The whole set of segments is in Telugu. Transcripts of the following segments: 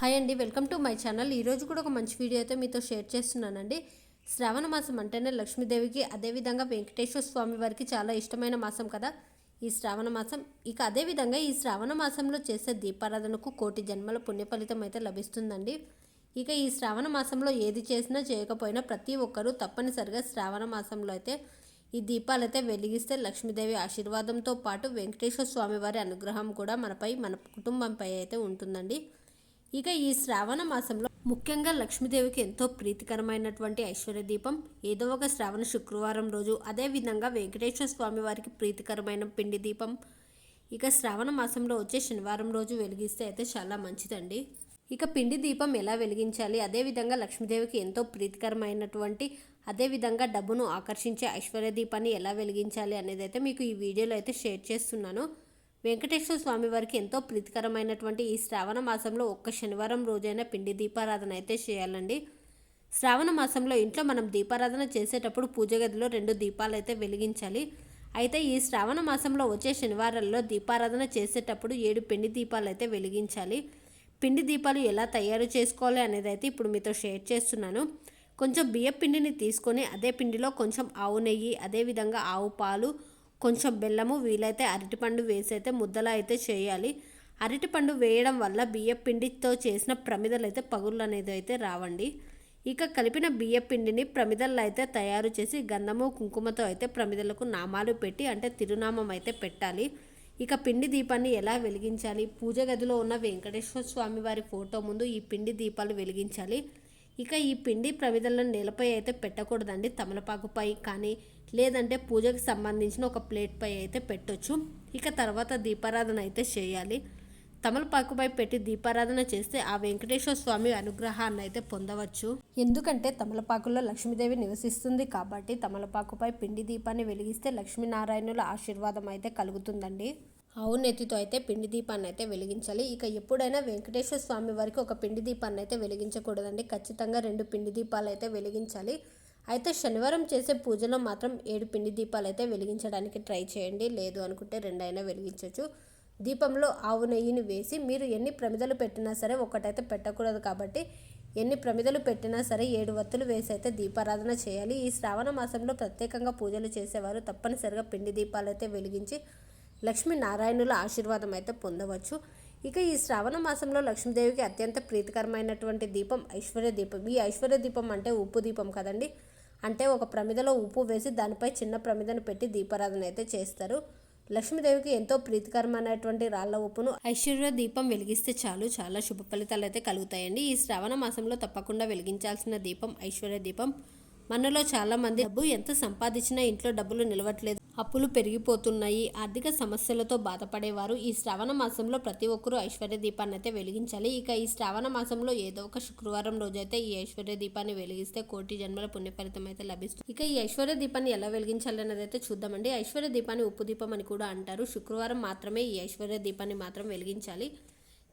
హాయ్ అండి వెల్కమ్ టు మై ఛానల్. ఈరోజు కూడా ఒక మంచి వీడియో అయితే మీతో షేర్ చేస్తున్నానండి. శ్రావణ మాసం అంటేనే లక్ష్మీదేవికి అదేవిధంగా వెంకటేశ్వర స్వామి వారికి చాలా ఇష్టమైన మాసం కదా. ఈ శ్రావణ మాసం ఇక అదేవిధంగా ఈ శ్రావణ మాసంలో చేసే దీపారాధనకు కోటి జన్మల పుణ్య ఫలితం అయితే లభిస్తుందండి. ఇక ఈ శ్రావణ మాసంలో ఏది చేసినా చేయకపోయినా ప్రతి ఒక్కరూ తప్పనిసరిగా శ్రావణ మాసంలో అయితే ఈ దీపాలైతే వెలిగిస్తే లక్ష్మీదేవి ఆశీర్వాదంతో పాటు వెంకటేశ్వర స్వామి వారి అనుగ్రహం కూడా మనపై మన కుటుంబంపై అయితే ఉంటుందండి. ఇక ఈ శ్రావణ మాసంలో ముఖ్యంగా లక్ష్మీదేవికి ఎంతో ప్రీతికరమైనటువంటి ఐశ్వర్య దీపం. ఏదో ఒక శ్రావణ శుక్రవారం రోజు అదేవిధంగా వెంకటేశ్వర స్వామి వారికి ప్రీతికరమైన పిండి దీపం. ఇక శ్రావణ మాసంలో వచ్చే శనివారం రోజు వెలిగిస్తే అయితే చాలా మంచిదండి. ఇక పిండి దీపం ఎలా వెలిగించాలి? అదేవిధంగా లక్ష్మీదేవికి ఎంతో ప్రీతికరమైనటువంటి అదేవిధంగా డబ్బును ఆకర్షించే ఐశ్వర్య దీపాన్ని ఎలా వెలిగించాలి అనేది అయితే మీకు ఈ వీడియోలో అయితే షేర్ చేస్తున్నాను. వెంకటేశ్వర స్వామి వారికి ఎంతో ప్రీతికరమైనటువంటి ఈ శ్రావణ మాసంలో ఒక్క శనివారం రోజైనా పిండి దీపారాధన అయితే చేయాలండి. శ్రావణ మాసంలో ఇంట్లో మనం దీపారాధన చేసేటప్పుడు పూజ గదిలో రెండు దీపాలు అయితే వెలిగించాలి. అయితే ఈ శ్రావణ మాసంలో వచ్చే శనివారాల్లో దీపారాధన చేసేటప్పుడు ఏడు పిండి దీపాలు అయితే వెలిగించాలి. పిండి దీపాలు ఎలా తయారు చేసుకోవాలి అనేది అయితే ఇప్పుడు మీతో షేర్ చేస్తున్నాను. కొంచెం బియ్య పిండిని తీసుకొని అదే పిండిలో కొంచెం ఆవు నెయ్యి అదేవిధంగా ఆవు పాలు కొంచెం బెల్లము వీలైతే అరటిపండు వేసి అయితే ముద్దలా అయితే చేయాలి. అరటిపండు వేయడం వల్ల బియ్య పిండితో చేసిన ప్రమిదలు అయితే పగుళ్ళు అనేది అయితే రావండి. ఇక కలిపిన బియ్య పిండిని ప్రమిదల్లో అయితే తయారు చేసి గంధము కుంకుమతో అయితే ప్రమిదలకు నామాలు పెట్టి అంటే తిరునామం అయితే పెట్టాలి. ఇక పిండి దీపాన్ని ఎలా వెలిగించాలి? పూజ గదిలో ఉన్న వెంకటేశ్వర స్వామి వారి ఫోటో ముందు ఈ పిండి దీపాలు వెలిగించాలి. ఇక ఈ పిండి ప్రమిదలను నేలపై అయితే పెట్టకూడదండి తమలపాకుపై. కానీ లేదంటే పూజకు సంబంధించిన ఒక ప్లేట్పై అయితే పెట్టొచ్చు. ఇక తర్వాత దీపారాధన అయితే చేయాలి. తమలపాకుపై పెట్టి దీపారాధన చేస్తే ఆ వెంకటేశ్వర స్వామి అనుగ్రహాన్ని అయితే పొందవచ్చు. ఎందుకంటే తమలపాకులో లక్ష్మీదేవి నివసిస్తుంది కాబట్టి తమలపాకుపై పిండి దీపాన్ని వెలిగిస్తే లక్ష్మీనారాయణుల ఆశీర్వాదం అయితే కలుగుతుందండి. నెత్తితో అయితే పిండి దీపాన్ని అయితే వెలిగించాలి. ఇక ఎప్పుడైనా వెంకటేశ్వర స్వామి వారికి ఒక పిండి దీపాన్ని అయితే వెలిగించకూడదండి. ఖచ్చితంగా రెండు పిండి దీపాలు అయితే వెలిగించాలి. అయితే శనివారం చేసే పూజలో మాత్రం ఏడు పిండి దీపాలు అయితే వెలిగించడానికి ట్రై చేయండి. లేదు అనుకుంటే రెండైనా వెలిగించవచ్చు దీపంలో ఆవు నెయ్యిని వేసి మీరు ఎన్ని ప్రమిదలు పెట్టినా సరే ఒకటైతే పెట్టకూడదు కాబట్టి ఎన్ని ప్రమిదలు పెట్టినా సరే ఏడు వత్తులు వేసి అయితే దీపారాధన చేయాలి. ఈ శ్రావణ మాసంలో ప్రత్యేకంగా పూజలు చేసేవారు తప్పనిసరిగా పిండి దీపాలు అయితే వెలిగించి లక్ష్మీనారాయణుల ఆశీర్వాదం అయితే పొందవచ్చు. ఇక ఈ శ్రావణ మాసంలో లక్ష్మీదేవికి అత్యంత ప్రీతికరమైనటువంటి దీపం ఐశ్వర్య దీపం. ఈ ఐశ్వర్య దీపం అంటే ఉప్పు దీపం కదండి. అంటే ఒక ప్రమిదలో ఉప్పు వేసి దానిపై చిన్న ప్రమిదను పెట్టి దీపారాధన అయితే చేస్తారు. లక్ష్మీదేవికి ఎంతో ప్రీతికరమైనటువంటి రాళ్ళ ఉప్పును ఐశ్వర్య దీపం వెలిగిస్తే చాలు. చాలా శుభ ఫలితాలు అయితే కలుగుతాయండి. ఈ శ్రావణ మాసంలో తప్పకుండా వెలిగించాల్సిన దీపం ఐశ్వర్య దీపం. మనలో చాలా మంది డబ్బు ఎంత సంపాదించినా ఇంట్లో డబ్బులు నిలవట్లేదు. అప్పులు పెరిగిపోతున్నాయి. ఆర్థిక సమస్యలతో బాధపడేవారు. ఈ శ్రావణ మాసంలో ప్రతి ఒక్కరూ ఐశ్వర్య దీపాన్ని అయితే వెలిగించాలి. ఇక ఈ శ్రావణ మాసంలో ఏదో ఒక శుక్రవారం రోజైతే ఈ ఐశ్వర్య దీపాన్ని వెలిగిస్తే కోటి జన్మల పుణ్య ఫలితం అయితే లభిస్తుంది. ఇక ఈ ఐశ్వర్య దీపాన్ని ఎలా వెలిగించాలి అనేది అయితే చూద్దామండి. ఐశ్వర్య దీపాన్ని ఉప్పు దీపం అని కూడా అంటారు. శుక్రవారం మాత్రమే ఈ ఐశ్వర్య దీపాన్ని మాత్రం వెలిగించాలి.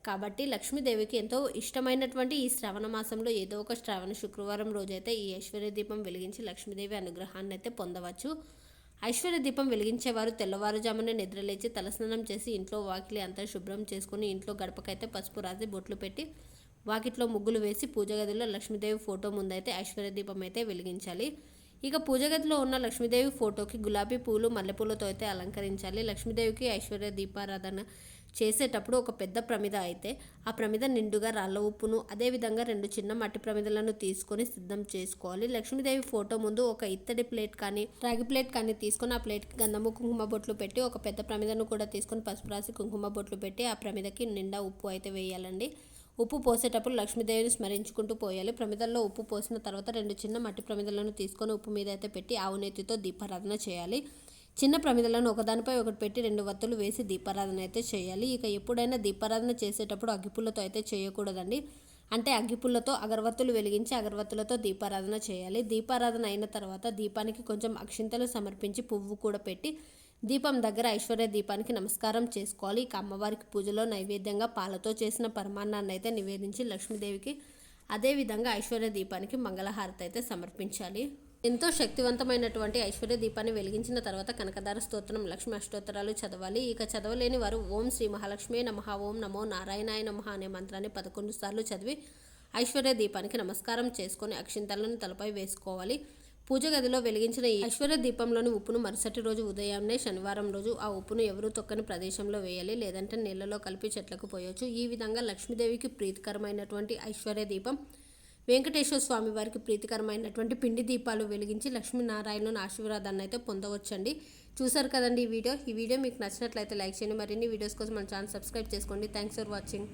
కాబట్టి లక్ష్మీదేవికి ఎంతో ఇష్టమైనటువంటి ఈ శ్రావణ మాసంలో ఏదో ఒక శ్రావణ శుక్రవారం రోజైతే ఈ ఐశ్వర్య దీపం వెలిగించి లక్ష్మీదేవి అనుగ్రహాన్ని అయితే పొందవచ్చు. ఐశ్వర్య దీపం వెలిగించేవారు తెల్లవారుజామున నిద్రలేచి తలస్నానం చేసి ఇంట్లో వాకిలి అంతా శుభ్రం చేసుకుని ఇంట్లో గడపకైతే పసుపు రాసి బొట్లు పెట్టి వాకిట్లో ముగ్గులు వేసి పూజ గదిలో లక్ష్మీదేవి ఫోటో ముందైతే ఐశ్వర్య దీపం అయితే వెలిగించాలి. ఇక పూజ గదిలో ఉన్న లక్ష్మీదేవి ఫోటోకి గులాబీ పూలు మల్లెపూలతో అయితే అలంకరించాలి. లక్ష్మీదేవికి ఐశ్వర్య దీపారాధన చేసేటప్పుడు ఒక పెద్ద ప్రమిద అయితే ఆ ప్రమిద నిండుగా రాళ్ళ ఉప్పును అదేవిధంగా రెండు చిన్న మట్టి ప్రమిదలను తీసుకొని సిద్ధం చేసుకోవాలి. లక్ష్మీదేవి ఫోటో ముందు ఒక ఇత్తడి ప్లేట్ కానీ రాగి ప్లేట్ కానీ తీసుకొని ఆ ప్లేట్కి గంధము కుంకుమ బొట్లు పెట్టి ఒక పెద్ద ప్రమిదను కూడా తీసుకొని పసుపు రాసి కుంకుమ బొట్లు పెట్టి ఆ ప్రమిదకి నిండా ఉప్పు అయితే వేయాలండి. ఉప్పు పోసేటప్పుడు లక్ష్మీదేవిని స్మరించుకుంటూ పోయాలి. ప్రమిదల్లో ఉప్పు పోసిన తర్వాత రెండు చిన్న మట్టి ప్రమిదలను తీసుకొని ఉప్పు మీద అయితే పెట్టి ఆవునేతితో దీపారాధన చేయాలి. చిన్న ప్రమిదలను ఒకదానిపై ఒకటి పెట్టి రెండు వత్తులు వేసి దీపారాధన అయితే చేయాలి. ఇక ఎప్పుడైనా దీపారాధన చేసేటప్పుడు అగ్గిపుల్లతో అయితే చేయకూడదండి. అంటే అగ్గిపుల్లతో అగరవత్తులు వెలిగించి అగరవత్తులతో దీపారాధన చేయాలి. దీపారాధన అయిన తర్వాత దీపానికి కొంచెం అక్షింతలు సమర్పించి పువ్వు కూడా పెట్టి దీపం దగ్గర ఐశ్వర్య దీపానికి నమస్కారం చేసుకోవాలి. ఇక అమ్మవారికి పూజలో నైవేద్యంగా పాలతో చేసిన పరమాన్నాన్ని అయితే నివేదించి లక్ష్మీదేవికి అదేవిధంగా ఐశ్వర్య దీపానికి మంగళహారతి అయితే సమర్పించాలి. ఎంతో శక్తివంతమైనటువంటి ఐశ్వర్య దీపాన్ని వెలిగించిన తర్వాత కనకదార స్తోత్రం లక్ష్మి అష్టోత్తరాలు చదవాలి. ఇక చదవలేని వారు ఓం శ్రీ మహాలక్ష్మి నమః ఓం నమో నారాయణాయ నమః అనే మంత్రాన్ని పదకొండు సార్లు చదివి ఐశ్వర్య దీపానికి నమస్కారం చేసుకొని అక్షింతలను తలపై వేసుకోవాలి. పూజ గదిలో వెలిగించిన ఈ ఐశ్వర్య దీపంలోని ఉప్పును మరుసటి రోజు ఉదయాన్నే శనివారం రోజు ఆ ఉప్పును ఎవరు తొక్కని ప్రదేశంలో వేయాలి. లేదంటే నీళ్ళలో కలిపి చెట్లకు పోయొచ్చు. ఈ విధంగా లక్ష్మీదేవికి ప్రీతికరమైనటువంటి ఐశ్వర్య దీపం వెంకటేశ్వర స్వామి వారికి ప్రీతికరమైనటువంటి పిండి దీపాలు వెలిగించి లక్ష్మీనారాయణను ఆశీర్వాదాన్ని అయితే పొందవచ్చండి. చూసారు కదండి ఈ వీడియో. ఈ వీడియో మీకు నచ్చినట్లయితే లైక్ చేయండి. మరిన్ని వీడియోస్ కోసం మన ఛానల్ సబ్స్క్రైబ్ చేసుకోండి. Thanks for watching